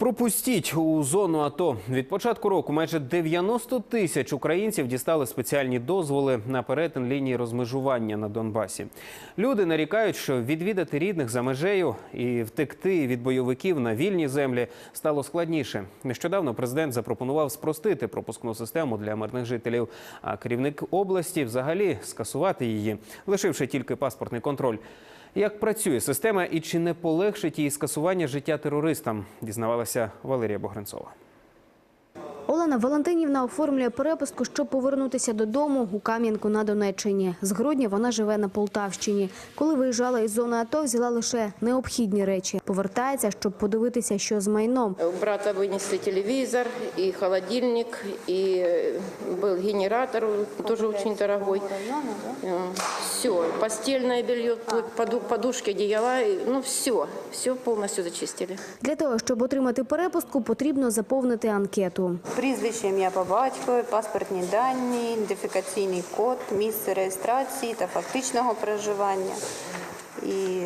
Пропустіть у зону АТО. Від початку року майже 90 тисяч українців дістали спеціальні дозволи на перетин лінії розмежування на Донбасі. Люди нарікають, що відвідати рідних за межею і втекти від бойовиків на вільні землі стало складніше. Нещодавно президент запропонував спростити пропускну систему для мирних жителів, а керівник області взагалі скасувати її, лишивши тільки паспортний контроль. Як працює система і чи не полегшить її скасування життя терористам, дізнавалася Валерія Богренцова. Олена Валентинівна оформлює перепустку, щоб повернутися додому у Кам'янку на Донеччині. З грудня вона живе на Полтавщині. Коли виїжджала із зони АТО, взяла лише необхідні речі. Повертається, щоб подивитися, що з майном. У брата вынесли телевизор, и холодильник, и э, был генератор, тоже очень дорогой. Все, постельное белье, поду- подушки, одеяла, и, ну все, все полностью зачистили. Для того, щоб отримати перепустку, потрібно заповнити анкету. Прізвище, ім'я по батькові, паспортні дані, ідентифікаційний код, місце реєстрації та фактичного проживання. І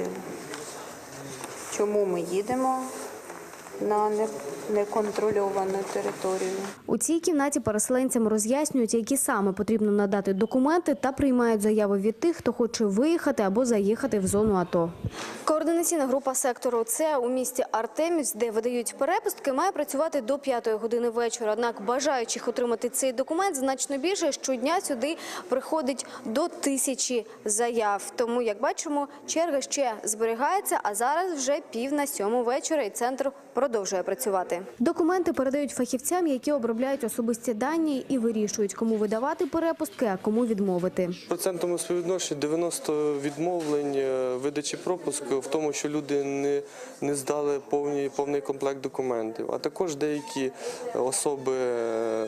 чому ми їдемо на неконтрольовану територію. У цій кімнаті переселенцям роз'яснюють, які саме потрібно надати документи та приймають заяви від тих, хто хоче виїхати або заїхати в зону АТО. Координаційна група сектору С у місті Артемівськ, де видають перепустки, має працювати до 5 години вечора. Однак бажаючих отримати цей документ значно більше. Щодня сюди приходить до тисячі заяв. Тому, як бачимо, черга ще зберігається, а зараз вже пів на сьому вечора і центр продовжує працювати. Документи передають фахівцям, які обробляють особисті дані і вирішують, кому видавати перепустки, а кому відмовити. В процентному співвідношенні 90 відмовлень е, видачі пропуску в тому, що люди не, не здали повні, повний комплект документів. А також деякі особи, е,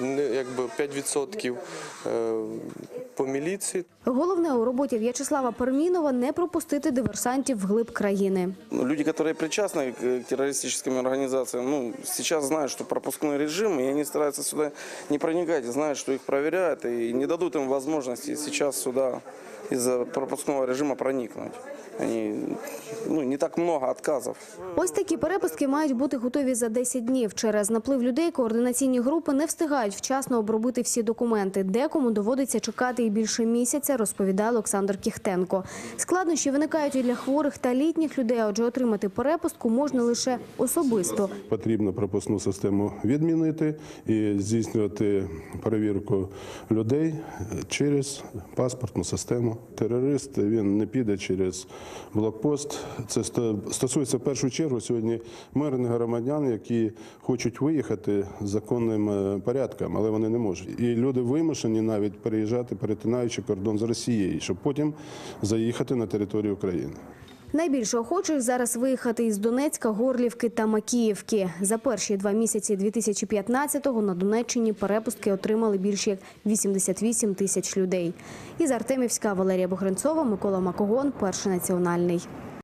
не- якби 5% е, по міліції. Головне у роботі В'ячеслава Пермінова не пропустити диверсантів вглиб країни. Ну, Люди, которые причастны к террористическим организациям, ну, сейчас знают, что пропускной режим, и они стараются сюда не проникать, знают, что их проверяют, и не дадут им возможности сейчас сюда из-за пропускного режима проникнуть. Они, ну, не так много отказов. Ось такі перепустки мають бути готові за 10 днів. Через наплив людей координаційні групи не встигають вчасно обробити всі документи. Декому доводиться чекати і більше місяця, розповідає Олександр Кіхтенко. Складнощі виникають і для хворих та літніх людей, адже отримати перепустку можна лише особисто. Потрібно пропускну систему відмінити і здійснювати перевірку людей через паспортну систему. Терорист він не піде через блокпост. Це сто- стосується в першу чергу сьогодні мирних громадян, які хочуть виїхати законним е, порядком, але вони не можуть. І люди вимушені навіть переїжджати, перетинаючи кордон з Росією, щоб потім заїхати на територію України. Найбільше охочих зараз виїхати із Донецька, Горлівки та Макіївки. За перші два місяці 2015-го на Донеччині перепустки отримали більше як 88 тисяч людей. Із Артемівська Валерія Богренцова, Микола Макогон, Перший національний.